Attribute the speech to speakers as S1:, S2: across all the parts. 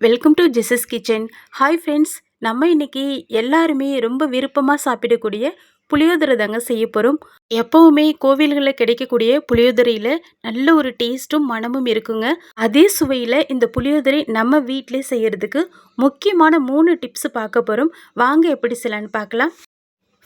S1: Welcome to Jesus kitchen hi friends நம்ம இன்னைக்கு எல்லாருமே ரொம்ப விருப்பமாக சாப்பிடக்கூடிய புளியோதரை தாங்க செய்ய போகிறோம் எப்போவுமே கோவில்களில் கிடைக்கக்கூடிய புளியோதரையில் நல்ல ஒரு டேஸ்ட்டும் மனமும் இருக்குங்க. அதே சுவையில் இந்த புளியோதரை நம்ம வீட்டிலே செய்கிறதுக்கு முக்கியமான மூணு டிப்ஸ் பார்க்க போகிறோம் வாங்க எப்படி செய்யலான்னு பார்க்கலாம்.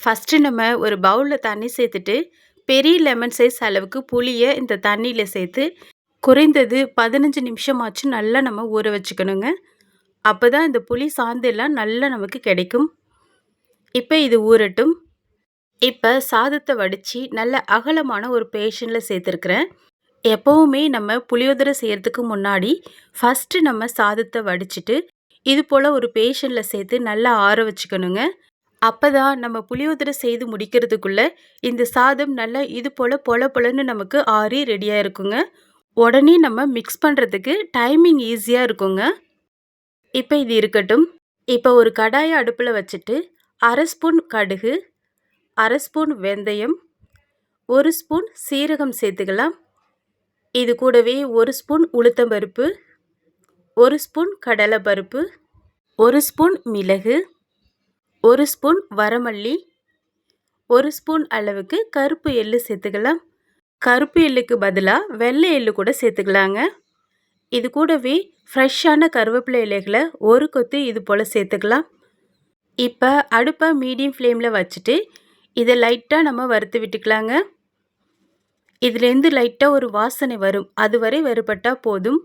S1: ஃபஸ்ட்டு நம்ம ஒரு பவுலில் தண்ணி சேர்த்துட்டு பெரிய லெமன் சைஸ் அளவுக்கு புளியை இந்த தண்ணியில் சேர்த்து குறைந்தது பதினஞ்சு நிமிஷமாச்சு நல்லா நம்ம ஊற வச்சுக்கணுங்க. அப்போ தான் இந்த புளி சாந்தெல்லாம் நல்லா நமக்கு கிடைக்கும். இப்போ இது ஊறட்டும். இப்போ சாதத்தை வடித்து நல்ல அகலமான ஒரு பேஷனில் சேர்த்துருக்குறேன். எப்போவுமே நம்ம புளியோதரை செய்கிறதுக்கு முன்னாடி ஃபஸ்ட்டு நம்ம சாதத்தை வடிச்சிட்டு இது போல் ஒரு பேஷனில் சேர்த்து நல்லா ஆற வச்சுக்கணுங்க. அப்போ தான் நம்ம புளியோதரை செய்து முடிக்கிறதுக்குள்ளே இந்த சாதம் நல்லா இது போல் பொல பொலன்னு நமக்கு ஆறி ரெடியாக இருக்குங்க உடனே நம்ம மிக்ஸ் பண்ணுறதுக்கு டைமிங் ஈஸியாக இருக்குங்க. இப்போ இது இருக்கட்டும். இப்போ ஒரு கடாயை அடுப்பில் வச்சுட்டு அரை ஸ்பூன் கடுகு அரை ஸ்பூன் வெந்தயம் ஒரு ஸ்பூன் சீரகம் சேர்த்துக்கலாம். இது கூடவே ஒரு ஸ்பூன் உளுத்தம்பருப்பு ஒரு ஸ்பூன் கடலை பருப்பு ஒரு ஸ்பூன் மிளகு ஒரு ஸ்பூன் வரமல்லி ஒரு ஸ்பூன் அளவுக்கு கருப்பு எள்ளு சேர்த்துக்கலாம். கருப்பு எள்ளுக்கு பதிலாக வெள்ளை எள்ளு கூட சேர்த்துக்கலாங்க. இது கூடவே ஃப்ரெஷ்ஷான கருவேப்பிலை இலைகளை ஒரு கொத்து இது போல் சேர்த்துக்கலாம். இப்போ அடுப்பை மீடியம் ஃப்ளேமில் வச்சுட்டு இதை லைட்டாக நம்ம வறுத்து விட்டுக்கலாங்க. இதுலேருந்து லைட்டாக ஒரு வாசனை வரும். அதுவரை வறுபட்டால் போதும்.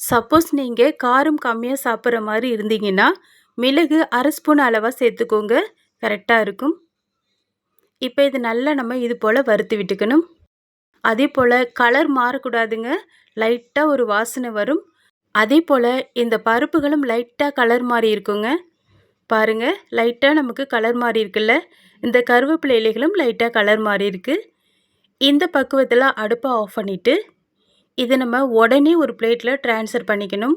S1: சப்போஸ் நீங்கள் காரம் கம்மியாக சாப்பிட்ற மாதிரி இருந்தீங்கன்னா மிளகு அரை ஸ்பூன் அளவாக சேர்த்துக்கோங்க. கரெக்டாக இருக்கும். இப்போ இது நல்லா நம்ம இது போல் வறுத்து விட்டுக்கணும். அதே போல் கலர் மாறக்கூடாதுங்க லைட்டாக ஒரு வாசனை வரும். அதே போல் இந்த பருப்புகளும் லைட்டாக கலர் மாறி இருக்குங்க. பாருங்கள் லைட்டாக நமக்கு கலர் மாறி இருக்குல்ல. இந்த கருவேப்பிலை இலைகளும் லைட்டாக கலர் மாறி இருக்குது இந்த பக்குவத்தில் அடுப்பை ஆஃப் பண்ணிவிட்டு இதை நம்ம உடனே ஒரு பிளேட்டில் ட்ரான்ஸ்ஃபர் பண்ணிக்கணும்.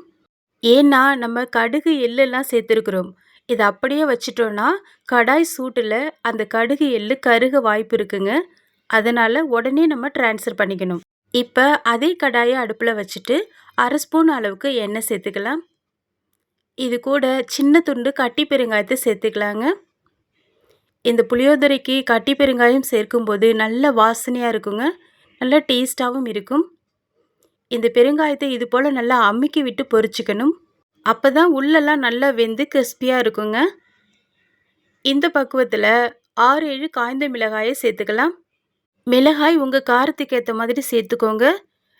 S1: ஏன்னா நம்ம கடுகு எள்ளெல்லாம் சேர்த்துருக்குறோம். இதை அப்படியே வச்சிட்டோன்னா கடாய் சூட்டில் அந்த கடுகு எள்ளு கருக வாய்ப்பு இருக்குங்க. அதனால் உடனே நம்ம ட்ரான்ஸ்ஃபர் பண்ணிக்கணும். இப்போ அதே கடாயை அடுப்பில் வச்சுட்டு அரை ஸ்பூன் அளவுக்கு எண்ணெய் சேர்த்துக்கலாம். இது கூட சின்ன துண்டு கட்டி பெருங்காயத்தை சேர்த்துக்கலாங்க. இந்த புளியோதரைக்கு கட்டி பெருங்காயம் சேர்க்கும்போது நல்ல வாசனையாக இருக்குங்க. நல்ல டேஸ்ட்டாகவும் இருக்கும். இந்த பெருங்காயத்தை இது போல் நல்லா அமுக்கி விட்டு பொரிச்சிக்கணும். அப்போ தான் உள்ளெல்லாம் நல்லா வெந்து கிறிஸ்பியாக இருக்குங்க. இந்த பக்குவத்தில் ஆறு ஏழு காய்ந்த மிளகாயை சேர்த்துக்கலாம். மிளகாய் உங்கள் காரத்துக்கு ஏற்ற மாதிரி சேர்த்துக்கோங்க.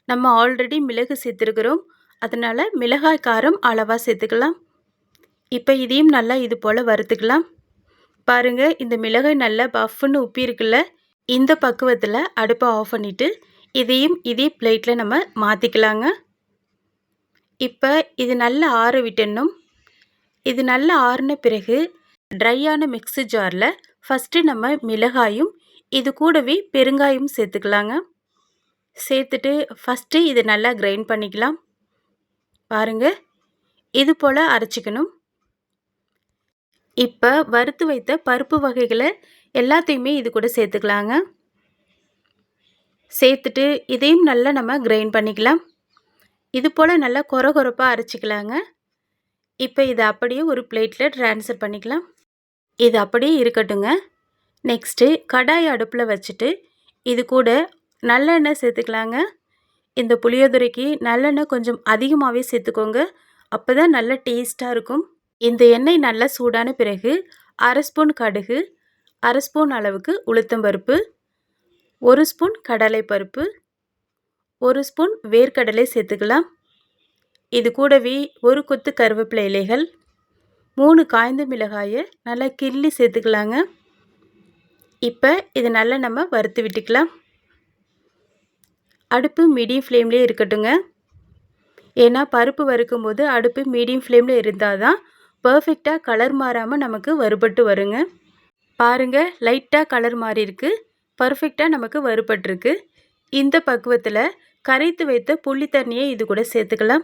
S1: நம்ம ஆல்ரெடி மிளகு சேர்த்துருக்குறோம். அதனால் மிளகாய் காரம் அளவாக சேர்த்துக்கலாம். இப்போ இதையும் நல்லா இது போல் வறுத்துக்கலாம். பாருங்கள் இந்த மிளகாய் நல்லா பஃப்னு உப்பி இருக்குல்ல இந்த பக்குவத்தில் அடுப்பை ஆஃப் பண்ணிவிட்டு இதையும் இதே பிளேட்டில் நம்ம மாற்றிக்கலாங்க இப்போ இது நல்லா ஆற விட்டணும் இது நல்லா ஆறின பிறகு ட்ரையான மிக்ஸி ஜாரில் ஃபஸ்ட்டு நம்ம மிளகாயும் இது கூடவே பெருங்காயம் சேர்த்துக்கலாங்க. சேர்த்துட்டு ஃபஸ்ட்டு இது நல்லா கிரைண்ட் பண்ணிக்கலாம். பாருங்கள் இது போல் அரைச்சிக்கணும். இப்போ வறுத்து வைத்த பருப்பு வகைகளை எல்லாத்தையுமே இது கூட சேர்த்துக்கலாங்க. சேர்த்துட்டு இதையும் நல்லா நம்ம கிரைண்ட் பண்ணிக்கலாம். இது போல் நல்லா கொர கொரப்பாக அரைச்சிக்கலாங்க. இப்போ இதை அப்படியே ஒரு பிளேட்டில் ட்ரான்ஸ்ஃபர் பண்ணிக்கலாம். இது அப்படியே இருக்கட்டுங்க. நெக்ஸ்ட்டு கடாய் அடுப்பில் வச்சுட்டு இது கூட நல்லெண்ணெய் சேர்த்துக்கலாங்க. இந்த புளியோதரைக்கு நல்லெண்ணெய் கொஞ்சம் அதிகமாகவே சேர்த்துக்கோங்க. அப்போ தான் நல்ல டேஸ்ட்டாக இருக்கும். இந்த எண்ணெய் நல்லா சூடான பிறகு அரை ஸ்பூன் கடுகு அரை ஸ்பூன் அளவுக்கு உளுத்தம்பருப்பு ஒரு ஸ்பூன் கடலை பருப்பு ஒரு ஸ்பூன் வேர்க்கடலை சேர்த்துக்கலாம். இது கூடவே ஒரு கொத்து கருவேப்பிலை இலைகள் மூணு காய்ந்த மிளகாயை நல்லா கிள்ளி சேர்த்துக்கலாங்க. இப்போ இது நல்லா நம்ம வறுத்து விட்டுக்கலாம். அடுப்பு மீடியம் ஃப்ளேம்லேயே இருக்கட்டுங்க. ஏன்னா பருப்பு வறுக்கும்போது அடுப்பு மீடியம் ஃப்ளேமில் இருந்தால் தான் பர்ஃபெக்டாக கலர் மாறாமல் நமக்கு வறுபட்டு வருங்க. பாருங்கள் லைட்டாக கலர் மாறி இருக்குது பர்ஃபெக்டாக நமக்கு வறுபட்டுருக்கு. இந்த பக்குவத்தில் கரைத்து வைத்த புள்ளி தண்ணியை இது கூட சேர்த்துக்கலாம்.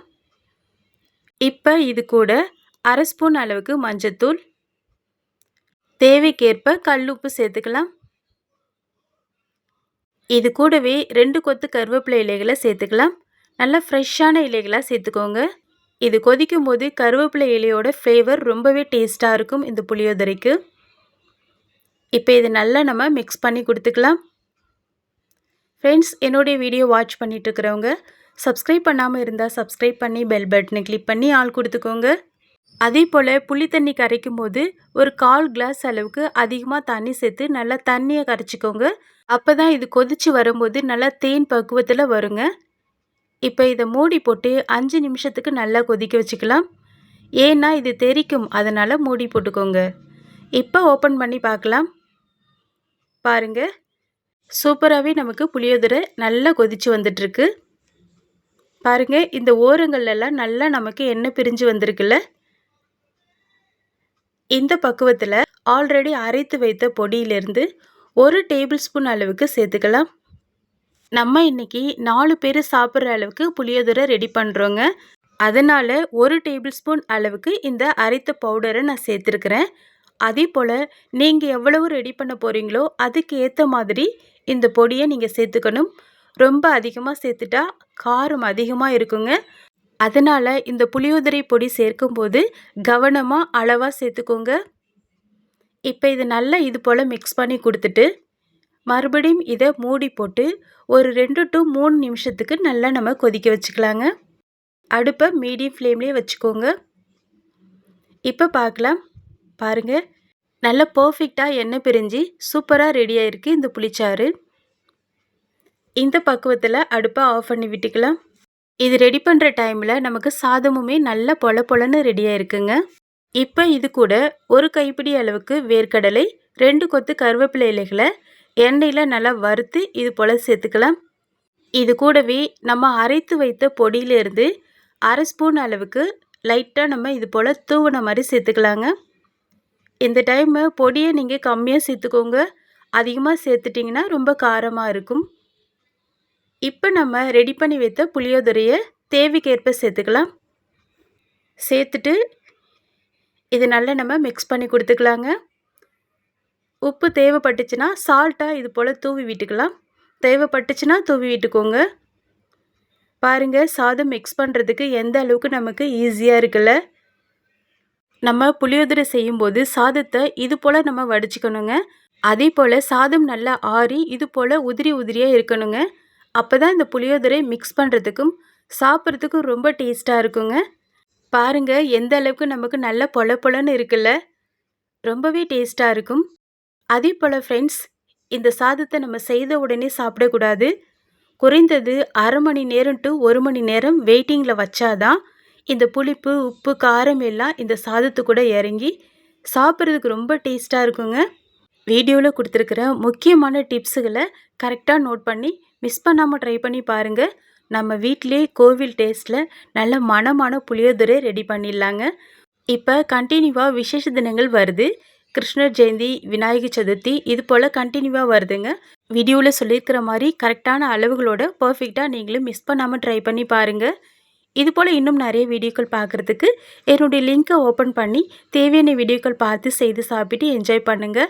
S1: இப்போ இது கூட அரை ஸ்பூன் அளவுக்கு மஞ்சத்தூள் தேவைக்கேற்ப கல் உப்பு சேர்த்துக்கலாம். இது கூடவே ரெண்டு கொத்து கருவேப்பிலை இலைகளை சேர்த்துக்கலாம். நல்லா ஃப்ரெஷ்ஷான இலைகளாக சேர்த்துக்கோங்க. இது கொதிக்கும் போது கருவேப்பிலை இலையோட ஃப்ளேவர் ரொம்பவே டேஸ்ட்டாக இருக்கும் இந்த புளியோதரைக்கு. இப்போ இது நல்லா நம்ம மிக்ஸ் பண்ணி கொடுத்துக்கலாம். ஃப்ரெண்ட்ஸ் என்னுடைய வீடியோ வாட்ச் பண்ணிகிட்ருக்கிறவங்க சப்ஸ்கிரைப் பண்ணாமல் இருந்தால் சப்ஸ்கிரைப் பண்ணி பெல் பட்டனை கிளிக் பண்ணி ஆள் கொடுத்துக்கோங்க. அதே போல் புளி தண்ணி கரைக்கும் போது ஒரு கால் கிளாஸ் அளவுக்கு அதிகமாக தண்ணி சேர்த்து நல்லா தண்ணியை கரைச்சிக்கோங்க. அப்போ தான் இது கொதித்து வரும்போது நல்லா தேன் பக்குவத்தில் வருங்க. இப்போ இதை மூடி போட்டு அஞ்சு நிமிஷத்துக்கு நல்லா கொதிக்க வச்சுக்கலாம். ஏன்னா இது தெரிக்கும் அதனால் மூடி போட்டுக்கோங்க. இப்போ ஓப்பன் பண்ணி பார்க்கலாம். பாருங்கள் சூப்பராகவே நமக்கு புளியோதரை நல்லா கொதித்து வந்துட்டுருக்கு. பாருங்கள் இந்த ஓரங்கள்லாம் நல்லா நமக்கு எண்ணெய் பிரிஞ்சு வந்திருக்குல்ல? இந்த பக்குவத்தில் ஆல்ரெடி அரைத்து வைத்த பொடியிலிருந்து ஒரு டேபிள் ஸ்பூன் அளவுக்கு சேர்த்துக்கலாம். நம்ம இன்றைக்கி நாலு பேர் சாப்பிட்ற அளவுக்கு புளியோதரை ரெடி பண்ணுறோங்க அதனால் ஒரு டேபிள் ஸ்பூன் அளவுக்கு இந்த அரைத்த பவுடரை நான் சேர்த்துருக்குறேன். அதே போல் நீங்கள் எவ்வளவு ரெடி பண்ண போகிறீங்களோ அதுக்கு ஏற்ற மாதிரி இந்த பொடியை நீங்கள் சேர்த்துக்கணும். ரொம்ப அதிகமாக சேர்த்துட்டா காரம் அதிகமாக இருக்குங்க. அதனால் இந்த புளியோதரை பொடி சேர்க்கும்போது கவனமாக அளவாக சேர்த்துக்கோங்க. இப்போ இது நல்லா இது போல் மிக்ஸ் பண்ணி கொடுத்துட்டு மறுபடியும் இதை மூடி போட்டு ஒரு ரெண்டு டு மூணு நிமிஷத்துக்கு நல்லா நம்ம கொதிக்க வச்சுக்கலாங்க. அடுப்பை மீடியம் ஃப்ளேம்லேயே வச்சுக்கோங்க. இப்போ பார்க்கலாம் பாருங்கள் நல்ல பர்ஃபெக்டாக எண்ணெய் பிரிஞ்சு சூப்பராக ரெடி ஆகிருக்கு இந்த புளிச்சாறு. இந்த பக்குவத்தில் அடுப்பை ஆஃப் பண்ணி விட்டுக்கலாம். இது ரெடி பண்ணுற டைமில் நமக்கு சாதமுமே நல்ல பொல பொலன்னு ரெடியாக இருக்குங்க இப்போ இது கூட ஒரு கைப்பிடி அளவுக்கு வேர்க்கடலை ரெண்டு கொத்து கருவேப்பிலை இலைகளை எண்ணெயில் நல்லா வறுத்து இது போல் சேர்த்துக்கலாம். இது கூடவே நம்ம அரைத்து வைத்த பொடியிலேருந்து அரை ஸ்பூன் அளவுக்கு லைட்டாக நம்ம இது போல் தூவின மாதிரி சேர்த்துக்கலாங்க. இந்த டைமு பொடியை நீங்கள் கம்மியாக சேர்த்துக்கோங்க. அதிகமாக சேர்த்துட்டிங்கன்னா ரொம்ப காரமாக இருக்கும். இப்போ நம்ம ரெடி பண்ணி வைத்த புளியோதரையை தேவைக்கேற்ப சேர்த்துக்கலாம். சேர்த்துட்டு இது நல்லா நம்ம மிக்ஸ் பண்ணி கொடுத்துக்கலாங்க. உப்பு தேவைப்பட்டுச்சுன்னா சால்ட்டாக இது போல் தூவி விட்டுக்கலாம். தேவைப்பட்டுச்சுன்னா தூவி விட்டுக்கோங்க. பாருங்கள் சாதம் மிக்ஸ் பண்ணுறதுக்கு எந்த அளவுக்கு நமக்கு ஈஸியாக இருக்குல்ல? நம்ம புளியோதரை செய்யும்போது சாதத்தை இது போல் நம்ம வடிச்சுக்கணுங்க. அதே போல் சாதம் நல்லா ஆறி இது போல் உதிரி உதிரியாக இருக்கணுங்க. அப்போ தான் இந்த புளியோதரை மிக்ஸ் பண்ணுறதுக்கும் சாப்பிட்றதுக்கும் ரொம்ப டேஸ்ட்டாக இருக்குங்க. பாருங்கள் எந்த அளவுக்கு நமக்கு நல்ல பொல பொலன்னு இருக்குல்ல. ரொம்பவே டேஸ்ட்டாக இருக்கும். அதே போல் ஃப்ரெண்ட்ஸ் இந்த சாதத்தை நம்ம செய்த உடனே சாப்பிடக்கூடாது. குறைந்தது அரை மணி நேரம் டு ஒரு மணி நேரம் வெயிட்டிங்கில் வச்சாதான் இந்த புளிப்பு உப்பு காரம் எல்லாம் இந்த சாதத்து கூட இறங்கி சாப்பிட்றதுக்கு ரொம்ப டேஸ்ட்டாக இருக்குங்க. வீடியோவில் கொடுத்துருக்குற முக்கியமான டிப்ஸுகளை கரெக்டாக நோட் பண்ணி மிஸ் பண்ணாமல் ட்ரை பண்ணி பாருங்கள் நம்ம வீட்டிலே கோவில் டேஸ்ட்டில் நல்ல மனமான புளியோதரை ரெடி பண்ணிடலாங்க. இப்போ கண்டினியூவாக விசேஷ தினங்கள் வருது. கிருஷ்ணர் ஜெயந்தி விநாயகர் சதுர்த்தி இது போல் கண்டினியூவாக வருதுங்க. வீடியோவில் சொல்லியிருக்கிற மாதிரி கரெக்டான அளவுகளோட பர்ஃபெக்டாக நீங்களும் மிஸ் பண்ணாமல் ட்ரை பண்ணி பாருங்கள் இது போல் இன்னும் நிறைய வீடியோக்கள் பார்க்குறதுக்கு என்னுடைய லிங்க்கை ஓப்பன் பண்ணி தேவையான வீடியோக்கள் பார்த்து செய்து சாப்பிட்டு என்ஜாய் பண்ணுங்கள்